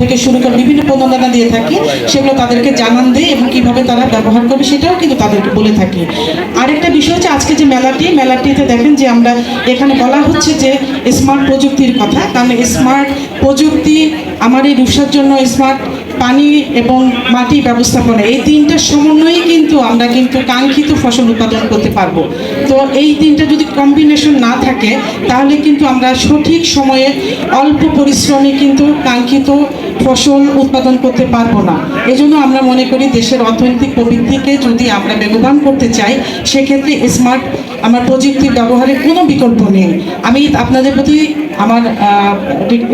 থেকে শুরু করে বিভিন্ন প্রণোদনা দিয়ে থাকি সেগুলো তাদেরকে জানান দেয় এবং কীভাবে তারা ব্যবহার করবে সেটাও কিন্তু তাদেরকে বলে থাকি। আরেকটা বিষয় হচ্ছে আজকে যে মেলাটি মেলাটিতে দেখেন যে আমরা এখানে বলা হচ্ছে যে স্মার্ট প্রযুক্তির কথা। কারণ স্মার্ট প্রযুক্তি আমার এই রূপসার জন্য স্মার্ট পানি এবং মাটি ব্যবস্থাপনা এই তিনটার সমন্বয়ে কিন্তু আমরা কিন্তু কাঙ্ক্ষিত ফসল উৎপাদন করতে পারব। তো এই তিনটা যদি কম্বিনেশন না থাকে তাহলে কিন্তু আমরা সঠিক সময়ে অল্প পরিশ্রমে কিন্তু কাঙ্ক্ষিত ফসল উৎপাদন করতে পারব না। এজন্য আমরা মনে করি দেশের অর্থনৈতিক প্রবৃদ্ধিকে যদি আমরা ব্যবধান করতে চাই, সেক্ষেত্রে স্মার্ট আমার প্রযুক্তির ব্যবহারের কোনো বিকল্প নেই। আমি আপনাদের প্রতি আমার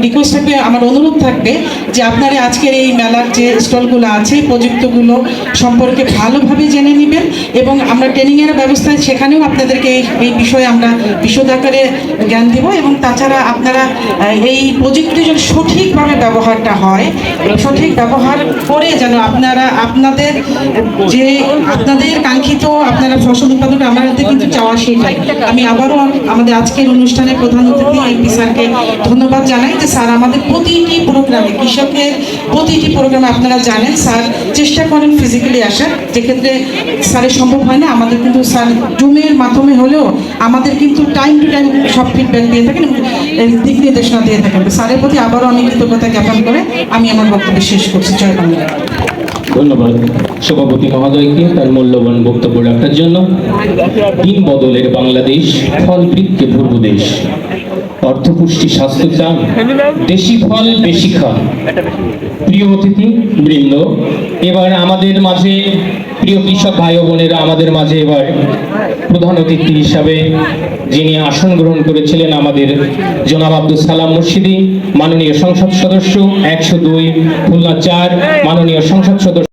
রিকোয়েস্ট থাকবে, আমার অনুরোধ থাকবে যে আপনারা আজকের এই মেলার যে স্টলগুলো আছে, প্রযুক্তগুলো সম্পর্কে ভালোভাবে জেনে নেবেন এবং আমরা ট্রেনিংয়ের ব্যবস্থায় সেখানেও আপনাদেরকে এই বিষয়ে আমরা বিশদ আকারে জ্ঞান দেব এবং তাছাড়া আপনারা এই প্রযুক্তির যেন সঠিকভাবে ব্যবহারটা হয়, সঠিক ব্যবহার করে যেন আপনারা, আপনাদের যে, আপনাদের কাঙ্ক্ষিত আপনারা ফসল উৎপাদন, আমাদের কিন্তু চাওয়া সেটাই আমি আবারও আমাদের আজকের অনুষ্ঠানে প্রধান অতিথি এমপি স্যারকে ধন্যবাদ জানাই যে স্যার আমাদের প্রতিটি প্রোগ্রামে, কৃষকের প্রতিটি প্রোগ্রামে আপনারা জানেন, স্যার চেষ্টা করেন ফিজিক্যালি আসার। যেক্ষেত্রে স্যারের সম্ভব হয় না, আমাদের কিন্তু স্যার জুমের মাধ্যমে হলেও আমাদের কিন্তু টাইম টু টাইম সব ফিডব্যাক দিয়ে থাকেন দিক নির্দেশনা দিয়ে থাকেন। স্যারের প্রতি আবারও আমি কৃতজ্ঞতা জ্ঞাপন করে আমি আমার বক্তব্য শেষ করছি। জয় বাংলা। ধন্যবাদ। সভাপতি মহোদয়কে তার মূল্যবান বক্তব্য রাখার জন্য। দিন বদলের বাংলাদেশ, ফল বৃক্ষে পূর্ব দেশ। অর্থপুষ্টি স্বাস্থ্য চান দেশি ফল বেশি খান। প্রিয় অতিথি, বৃন্দ, এবার আমাদের মাঝে, প্রিয় কৃষক ভাই বোনেরা আমাদের মাঝে এবার প্রধান অতিথি হিসাবে যিনি আসন গ্রহণ করেছিলেন আমাদের জনাব আব্দুল সালাম মুর্শিদি, মাননীয় সংসদ সদস্য, একশো দুই, খুলনা চার, মাননীয় সংসদ সদস্য